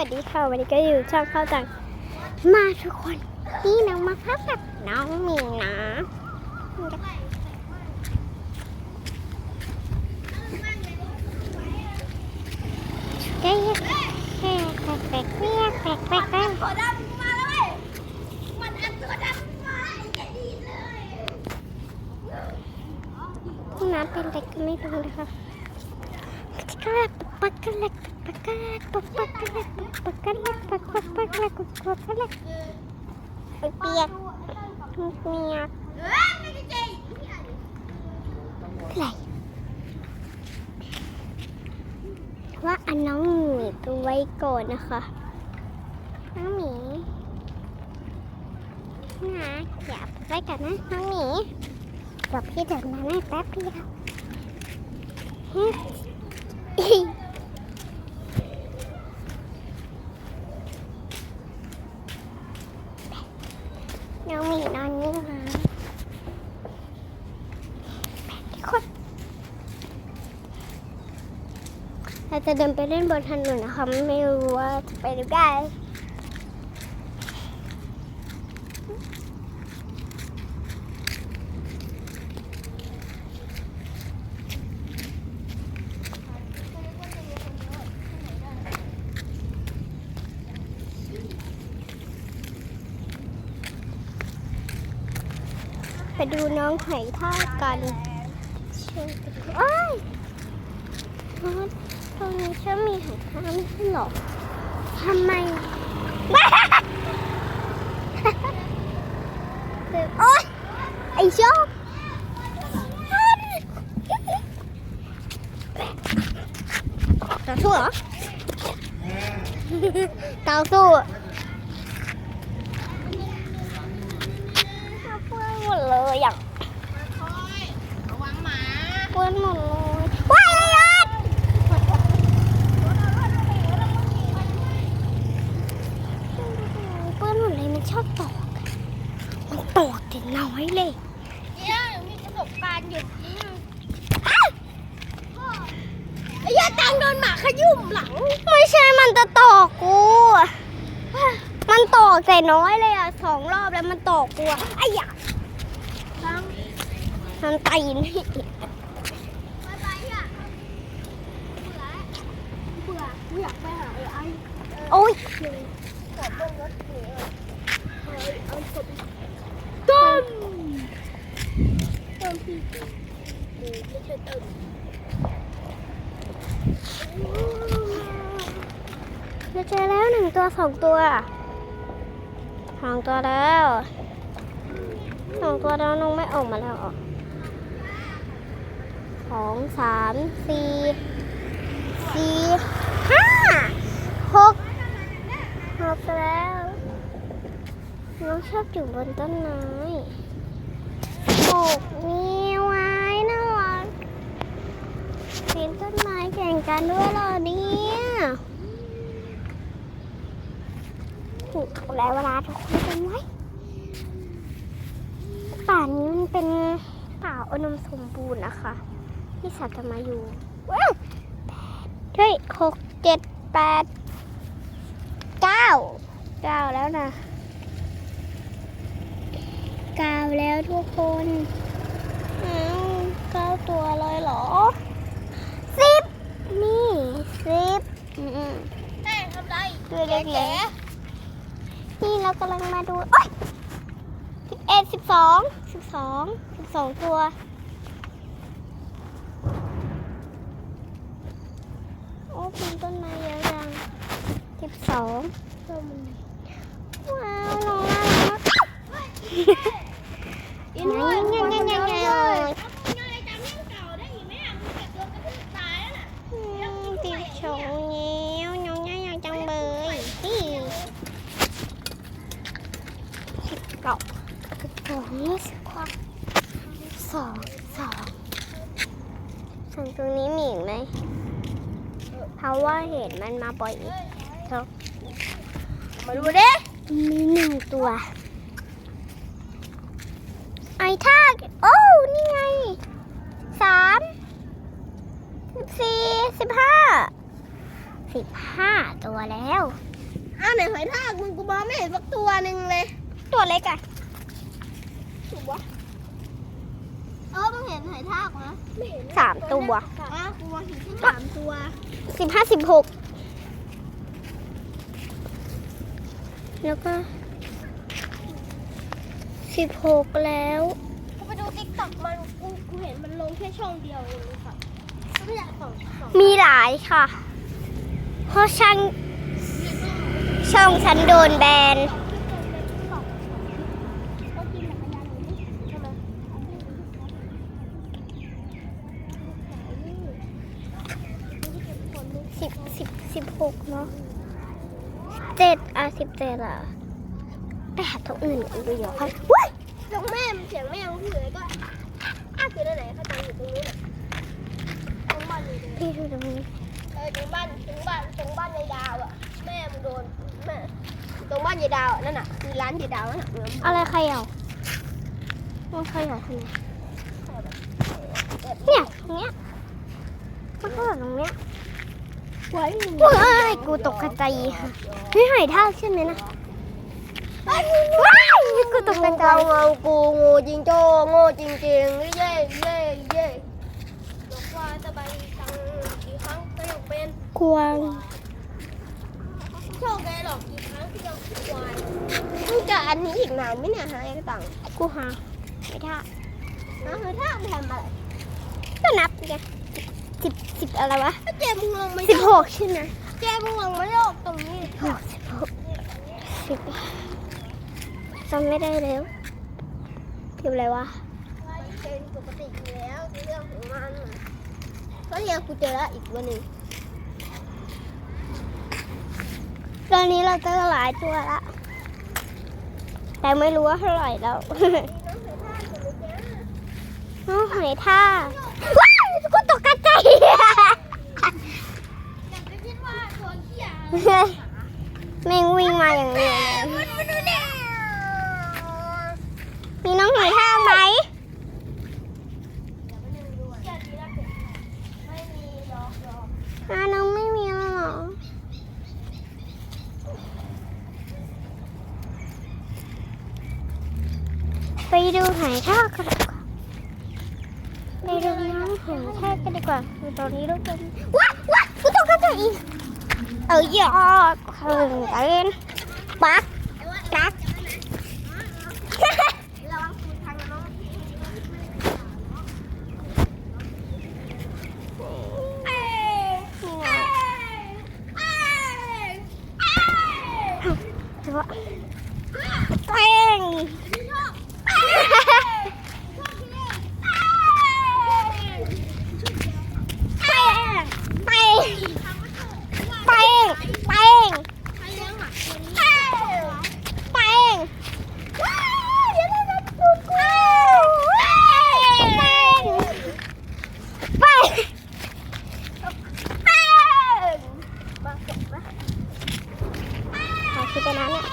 สวัสดีค่ะวันนี้ก็อยู่ช่องเข้าตังมาทุกคน นี่น้องมาพักกับน้องมิงนะเฮ้ยแปลกแปลกแปลกแปลกแปลกแปลกตัวดำมาแล้วเว้ยมันอันตัวดำมาไอ้จะดีเลยห้องน้ำเป็นอะไรก็ไม่รู้นะคะกระ ปักกะเล็กปักกะเล็กปักปักกะเล็กปักกะเล็กปักปักปักกระเล็กปักปักกะเล็กเปียกเปียกเฮ้ยไม่ได้ใจอะไรว่าอันน้องหมีไปไว้ก่อนนะคะน้องหมีนะอย่าไปไว้กันนะน้องหมีเดี๋ยวพี่เดินมาให้แป๊บเดียวฮึน้องหมีนอนนี่นะคะทุกคน เราจะเดินไปเล่นบนถนนนะคะไม่รู้ว่าจะไปหรือได้ไปดูน้องหอยทากกันเชิญไปดูโอ้ย ตรงนี้ฉันมีหางคาไม่ใช่หรอทำไมโอ๊ยไอชอบต่อสู้เหรอต่อสู้เปื้อนหมดเลยอย่างระวังหมาเปื้อนหมดเลยว้ายเลยอะ เปื้อนหมดเลยมันชอบตอกมัน ตอกแต่น้อยเลยเนี่ยมีประสบการณ์อยู่ไอ้ยาตังโดนหมาขยุ่มหลัง ไม่ใช่มันจะตอกกู มันตอกแต่น้อยเลยอะสองรอบแล้วมันตอกกูอะไอ้ยะตังมันตีนให้อีกไปไปอะเบื่อเบื่อกูอยากไปหาไอ้ไอ้โอ้ยขอเบิ้งรถหนีเออเอาศพ ต้มต้มพี่ไม่ใช่ต้มเราเจอแล้วหนึ่งตัวสองตัวสองตัวแล้วสองตัวแล้วน้องไม่ออกมาแล้วเหรอสองสามสี่สี่ห้าหกหกแล้ว น้องชอบอยู่บนต้นไม้หกนี่ไว้น่ารักปีนต้นไม้แข่งกันด้วยเหรอเนี่ยถูกแล้วเวลาทุกคนเป็นไว้ป่านี้มันเป็นป่าอุดมสมบูรณ์นะคะ ที่สัตว์จะมาอยู่ว้าวเฮ้ยหกเจ็ดแปดเก้าเก้าแล้วนะ ก้าแล้วทุกคนอ้าวเก้าตัวเลยเหรอสิบนี่สิบอืมแม่ทำไรตัวเล็กๆนี่เรากำลังมาดูโอ๊ยสิบเอ็ดสิบสองสิบสองสิบสองตัวโอ้เป็นต้นไม้เยอะจังสิบสองว้าวน้องน่ารัก อินด้วย งั้นงั้นงั้นงั้นงั้น ยังไงจำเรื่องเก่าได้อีกไหมอะมึงแต่โดนกระทืบตายแล้วน่ะ อืมติดชงเงี้ยวน้องน่ารักจังเลยนี่สิบเก้าสิบสองยี่สิบกว่าสองสองสองตรงนี้มีอีกไหม เพราะว่าเห็นมันมาบ่อยอีกสองมาดูดิมีหนึ่งตัว ไอ้ท่ากโอ้นี่ไงสามสิบสี่สิบห้าสิบห้าตัวแล้วอ้าวไหนหอยทากมึงกูมองไม่เห็นสักตัวหนึ่งเลย ตัวเล็กอะถูกวะ เออมึงเห็นหอยทากไหมไม่เห็นสามตัว อ้าวกูมองเห็นแค่สามตัวสิบห้าสิบหกแล้วก็สิบหกแล้ว กูไปดูติ๊กต็อกมันกูกูเห็นมันลงแค่ช่องเดียวเองค่ะกูไม่อยากส่องส่องมีหลายค่ะ เพราะช่างช่องฉันโดนแบนสิบสิบสิบหกเนาะเจ็ด อะสิบเจ็ดอะไปหาตัวอื่นกันดูเดี๋ยวค่ะว้ายเสียงแม่เสียงแม่มันคืออะไรก็อ้าคือไหนเขาจะอยู่ตรงนี้แหละตรงบ้านเลยพี่ดูตรงนี้เออตรงบ้านตรงบ้านตรงบ้านยายดาวอะแม่มันโดนแม่ตรงบ้านยายดาวอะนั่นน่ะคือร้านยายดาวนั่นน่ะอะไรใครเอามันใครเอาทำไมเนี่ยตรงเนี้ยมันก็ตรงเนี้ย ว้ว้ายกูตกกระใจค่ะเฮ้ยหอยทากใช่ไหมนะว้ายกูตกกระใจเงากูงูจริงโจ้โง่จริงจริงๆเย่เย่เย่บอกว่าสบายจังกี่ครั้งก็ยังเป็นกวางโชคไงหรอกกี่ครั้งที่ยังควายมึงจะอันนี้อีกนานไหมเนี่ยฮะไอ้ตังกูหาหอยทากฮะเฮ้ยถ้าไปทำอะไรก็นับไง สิบสิบอะไรวะถ้าเจมึงลงมาสิบหกใช่ไหมเจมึงลงมาโยกตรงนี้หกสิบหกสิบจำไม่ได้แล้วพิมพ์อะไรวะเป็นปกติอยู่แล้วเรื่องของมันก็ยังกูเจอแล้วอีกวันหนึ่งตอนนี้เราเจอหลายตัวละแต่ไม่รู้ว่าเท่าไหร่แล้วน้องหอยท่ากว้ายกูตกกระใจ อยากจะคิดว่าตัวเขี้ย แม่งวิ่งมาอย่างนี้เลยมันมันดูเนี่ยมีน้องหอยท่าไหมอาน้องไม่มีแล้วหรอไปดูหอยทากกันดีกว่าไปดูน้องหอยทากกันดีกว่าคือตอนนี้เราเป็นว้าว้ากูตกกระใจอีก เออยอดเขินเต้นปักปัก ระวังคุณทางน้องเอ้ย นี่ไง เอ้ย แต่ว่าเต้งเต้งเต้งเต้งเต้ง ใครเลี้ยงหมาตัวนี้ เต้งว้าวเดี๋ยวเราจะพูดกูเต้งเต้งเต้ง มาเก็บนะ ขอคิดไปนะเนี่ย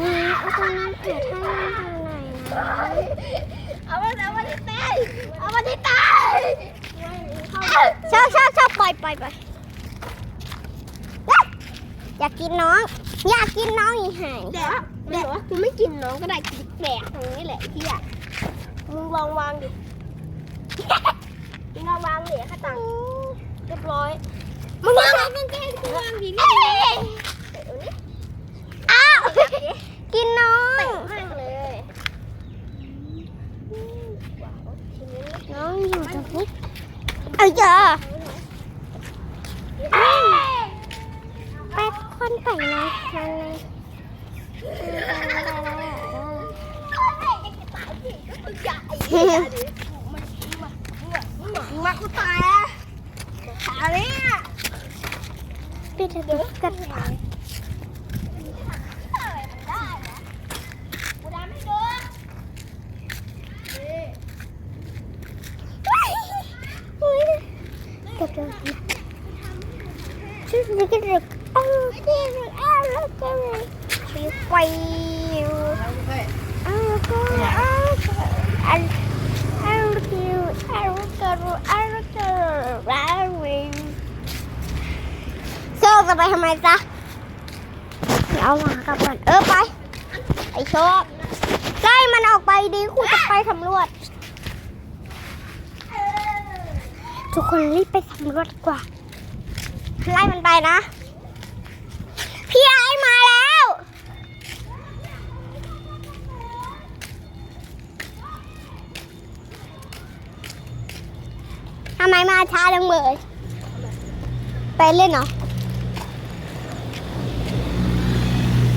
นี่เอาตรงนั้นเผื่อท่านทางไหนนะ เอามาเอามาที่ตายเอามาที่ตายชอบชอบชอบปล่อยปล่อยปล่อยเอ๊ะอยากกินน้อง อยากกินน้องอีห่างแดกแดกว่ากูไม่กินน้องก็ได้กินแดกตรงนี้แหละที่อะมึงลองวางดิมึงลองวางดิข้าตังเรียบร้อยมึงวางกางเกงกูวางดินี่เดี๋ยวนี้ อ้าวกินน้อง แม่งเลยว้าวทีนี้ น้องอยู่ตรงนี้เอ้ยอย่าไปคนไปนะนั่นเลย มา กูตายอะอะไรอะพี่จะดูกันอะไรมันได้นะกูดำให้ดูนี่เก็บเลยช่วยดูกันเลยอ้าวที่อ้าวแล้วก็ช่วยไปอ้าวก็อ้าวอ้าวอ้าวก็อ้าวก็อ้าวก็ว้าวโซ่จะ ไปทำไมจ๊ะเอาหมากลับก่อนเออไป ไอโชคไล่มันออกไปดีคุณจะไปสำรวจ ทุกคนรีบไปสำรวจดีกว่า ไล่มันไปนะ พี่ไอ้มาแล้ว ทำไมมาช้าจังเลย ไปเล่นเหรอ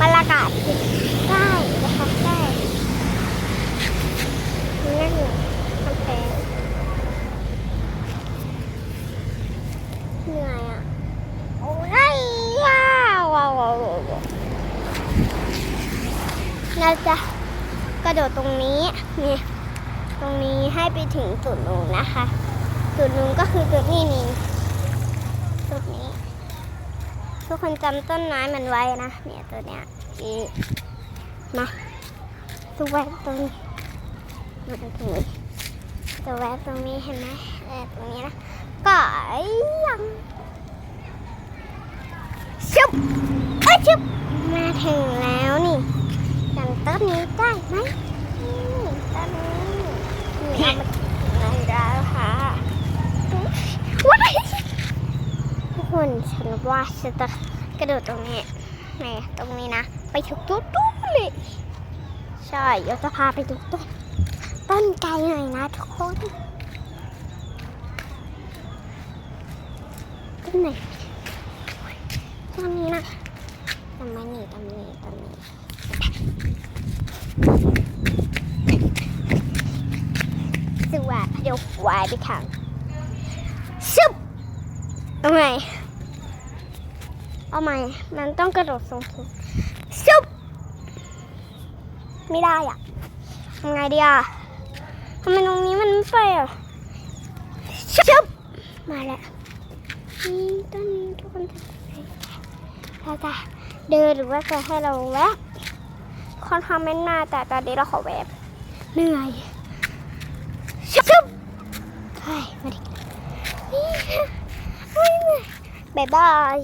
บรรยากาศได้นะคะได้นั่นกำแพงเหนื่อยอะ โอ้ยว้าวว้าวว้าวเราจะกระโดดตรงนี้นี่ตรงนี้ให้ไปถึงจุดนู้นะคะ จุดนู้นก็คือจุดนี้นี่จุดนี้ ทุกคนจำต้นไม้มันไว้นะ เนี่ยตัวเนี้ยนี่มาตัวแวบตรงนี้มาตรงนี้ตัวแวบตรงนี้เห็นไหมเออตรงนี้นะก็ยังชุบเอ้ชุบมาถึงแล้วนี่จำต้นนี้ได้ไหมนี่ต้นนี้นี่เอามาถึงไหนแล้วค่ะว้าย ทุกคน ฉันว่าจะกระโดดตรงนี้ไหนตรงนี้นะ ไปถึงต้นตู้นเลยใช่เดี๋ยวจะพาไปดูต้นต้นไกลหน่อยนะทุกคนต้นไหนต้นนี้นะต้นนี่ต้นนี้ต้นนี้สวัสดีเดี๋ยววายไปทางซึบเอาใหม่ เอาใหม่ มันต้องกระโดดสูงสุดซุบไม่ได้อะทำไงดีอะทำไมตรงนี้มันไม่ไปอะซุบมาแล้วนี่ต้นนี้ทุกคนจะเราจะเดินหรือว่าจะให้เราแวะคอนทำเมนต์มาแต่ตอนนี้เราขอแวะเหนื่อยซุบเฮ้ยมาดินี่บ๊ายบาย